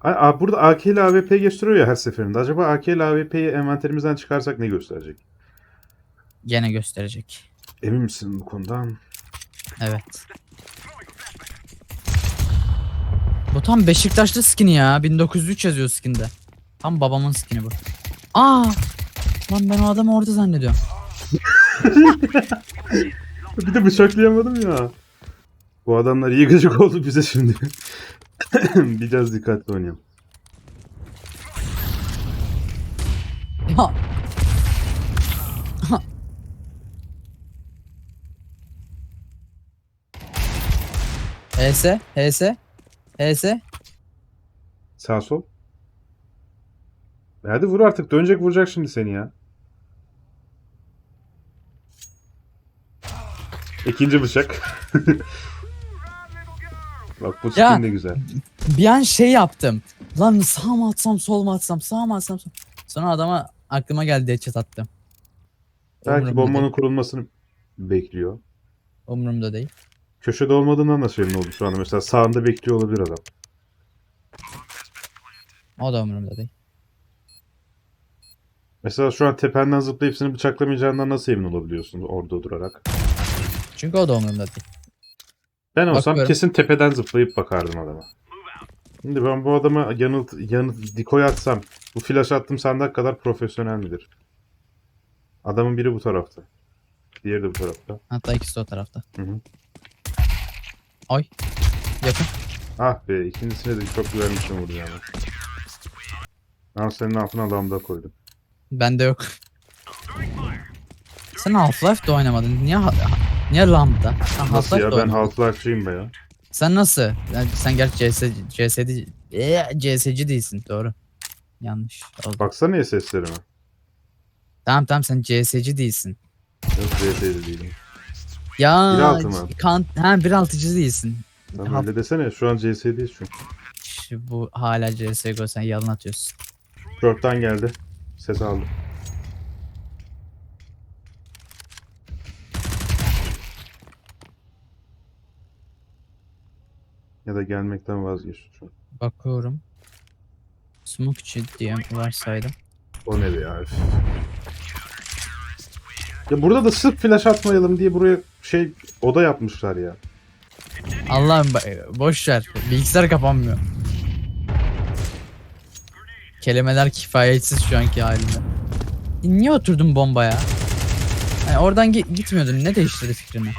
A- a- burada AK ile AWP gösteriyor ya her seferinde. Acaba AK ile AWP'yi envanterimizden çıkarsak ne gösterecek? Gene gösterecek. Emin misin bu konudan? Evet. Bu tam Beşiktaşlı skin'i ya. 1903 yazıyor skin'de. Tam babamın skin'i bu. Aa! Lan ben o adamı orada zannediyorum. Bir de bıçaklayamadım ya. Bu adamlar iyi gıcık oldu bize şimdi. Biraz dikkatli oynayalım. Ya. HS, HS, HS. Sağ sol. E Hadi vur artık. Dönecek vuracak şimdi seni ya. İkinci bıçak. Bak bu Ya. de güzel. Bir an şey yaptım. Lan sağ mı atsam, sol mu atsam, sağ mı atsam, sol. Sonra adama aklıma geldi headshot attım. Belki Umurumda bombanın değil. kurulmasını bekliyor. Umurumda değil. Köşede olmadığından nasıl emin oldu şu anda? Mesela sağında bekliyor olabilir adam. O da umurumda değil. Mesela şu an tependen zıplayıp seni bıçaklamayacağından nasıl emin olabiliyorsun orada durarak? Çünkü o da umurumda değil. Ben olsam Bakıyorum. kesin tepeden zıplayıp bakardım adama. Şimdi ben bu adama yanılt, yanılt, dikoy atsam, bu flash attım sandak kadar profesyonel midir? Adamın biri bu tarafta. Diğeri de bu tarafta. Hatta ikisi de o tarafta. Hı hı. Ay. Yakın. Ah be ikincisine de çok güvenmişim vurdu yani. Ben senin altına lambda koydum. Bende yok. Sen Half-Life'de oynamadın. Niye ha- niye Lambda? Ha, Nasıl ya Half-Life'de ben oynadın. Half-Life'cıyım be ya. Sen nasıl? Yani sen gerçi CS, CS'de Eee, CS'ci değilsin. Doğru. Yanlış oldu. Baksana ya seslerime. Tamam tamam sen CS'ci değilsin. Yok ZT'de değilim. Ya 1.6 mı? kan ha 1.6'cı değilsin. Lan Hal- öyle desene şu an CS'deyiz çünkü. Şu, bu hala CSGO sen yalan atıyorsun. Short'tan geldi. Ses aldım. Ya da gelmekten vazgeçti şu an. Bakıyorum. Smoke içi diye varsaydım. O ne be ya? üf. Ya burada da sırf flash atmayalım diye buraya şey oda yapmışlar ya. Allah'ım ba- boş ver. Bilgisayar kapanmıyor. Kelimeler kifayetsiz şu anki halinde. Niye oturdun bombaya? Yani oradan gi- gitmiyordun. Ne değiştirdi fikrini?